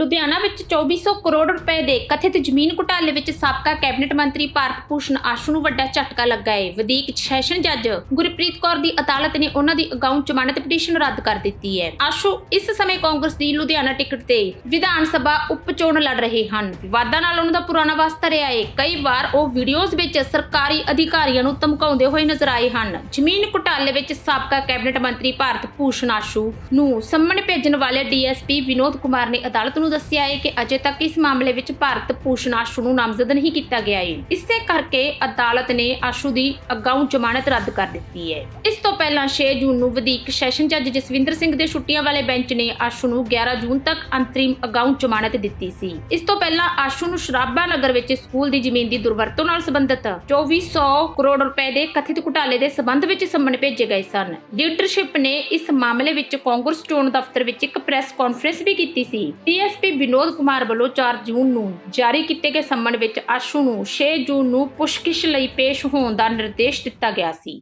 ਲੁਧਿਆਣਾ ਵਿੱਚ 2400 ਕਰੋੜ ਰੁਪਏ ਦੇ ਕਥਿਤ ਜ਼ਮੀਨ ਘੁਟਾਲੇ ਵਿੱਚ ਸਾਬਕਾ ਕੈਬਨਿਟ ਮੰਤਰੀ ਭਾਰਤ ਭੂਸ਼ਣ ਆਸ਼ੂ ਨੂੰ ਵੱਡਾ ਝਟਕਾ ਲੱਗਾ ਹੈ ਵਧੀਕ ਸੈਸ਼ਨ ਜੱਜ ਗੁਰਪ੍ਰੀਤ ਕੌਰ ਦੀ ਅਦਾਲਤ ਨੇ ਉਹਨਾਂ ਦੀ ਅਗਾਊਂ ਜ਼ਮਾਨਤ ਪਟੀਸ਼ਨ ਰੱਦ ਕਰ ਦਿੱਤੀ ਹੈ ਆਸ਼ੂ ਇਸ ਸਮੇਂ ਕਾਂਗਰਸ ਦੀ ਲੁਧਿਆਣਾ ਟਿਕਟ ਤੇ ਵਿਧਾਨ ਸਭਾ ਉਪ ਚੋਣ ਲੜ ਰਹੇ ਹਨ। ਵਿਵਾਦਾਂ ਨਾਲ ਉਹਨਾਂ ਦਾ ਪੁਰਾਣਾ ਵਾਸਤਾ ਰਿਹਾ ਹੈ ਕਈ ਵਾਰ ਉਹ ਵੀਡੀਓਜ਼ ਵਿੱਚ ਸਰਕਾਰੀ ਅਧਿਕਾਰੀਆਂ ਨੂੰ ਧਮਕਾਉਂਦੇ ਹੋਏ ਨਜ਼ਰ ਆਏ ਹਨ। ਜ਼ਮੀਨ ਘੁਟਾਲੇ ਵਿੱਚ ਸਾਬਕਾ ਕੈਬਨਿਟ ਮੰਤਰੀ ਭਾਰਤ ਭੂਸ਼ਣ ਆਸ਼ੂ ਨੂੰ ਸੰਮਣ ਭੇਜਣ ਵਾਲੇ ਡੀਐਸਪੀ ਵਿਨੋਦ ਕੁਮਾਰ ਨੇ ਅਦਾਲਤ ਨੂੰ ਦੱਸਿਆ ਹੈ ਕਿ ਅਜੇ ਤੱਕ ਇਸ ਮਾਮਲੇ ਵਿੱਚ ਭਾਰਤ ਭੂਸ਼ਣ ਆਸ਼ੂ ਨੂੰ ਨਾਮਜ਼ਦ ਨਹੀਂ ਕੀਤਾ ਗਿਆ ਹੈ। ਇਸੇ ਕਰਕੇ ਅਦਾਲਤ ਨੇ ਆਸ਼ੂ ਦੀ ਅਗਾਊਂ ਜ਼ਮਾਨਤ ਰੱਦ ਕਰ ਦਿੱਤੀ ਹੈ। ਇਸ ਤੋਂ ਪਹਿਲਾਂ 6 ਜੂਨ ਨੂੰ ਵਧੀਕ ਸੈਸ਼ਨ ਜੱਜ ਜਸਵਿੰਦਰ ਸਿੰਘ ਦੇ ਛੁੱਟੀਆਂ ਵਾਲੇ ਬੈਂਚ ਨੇ ਆਸ਼ੂ ਨੂੰ 11 ਜੂਨ ਤੱਕ ਅੰਤਰਿਮ ਅਗਾਊਂ ਜ਼ਮਾਨਤ ਦਿੱਤੀ ਸੀ। ਇਸ ਤੋਂ ਪਹਿਲਾਂ ਆਸ਼ੂ ਨੂੰ ਸ਼ਰਾਬਾ ਨਗਰ ਵਿੱਚ ਸਕੂਲ ਦੀ ਜ਼ਮੀਨ ਦੀ ਦੁਰਵਰਤੋਂ ਨਾਲ ਸੰਬੰਧਿਤ 2400 ਕਰੋੜ ਰੁਪਏ ਦੇ ਕਥਿਤ ਘੁਟਾਲੇ ਦੇ ਸਬੰਧ ਵਿੱਚ ਸੰਮਨ ਭੇਜੇ ਗਏ ਸਨ। ਲੀਡਰਸ਼ਿਪ ਨੇ ਇਸ ਮਾਮਲੇ ਵਿੱਚ ਕਾਂਗਰਸ ਚੋਣ ਦਫ਼ਤਰ ਵਿੱਚ ਇੱਕ ਪ੍ਰੈਸ ਕਾਨਫਰੰਸ ਵੀ ਕੀਤੀ ਸੀ। ਡੀਐਸਪੀ ਵਿਨੋਦ ਕੁਮਾਰ ਵੱਲੋਂ 4 ਜੂਨ ਨੂੰ ਜਾਰੀ ਕੀਤੇ ਗਏ ਸੰਮਨ ਵਿੱਚ ਆਸ਼ੂ ਨੂੰ 6 ਜੂਨ ਨੂੰ ਪੁੱਛਗਿੱਛ ਲਈ ਪੇਸ਼ ਹੋਣ ਦਾ ਨਿਰਦੇਸ਼ ਦਿੱਤਾ ਗਿਆ ਸੀ।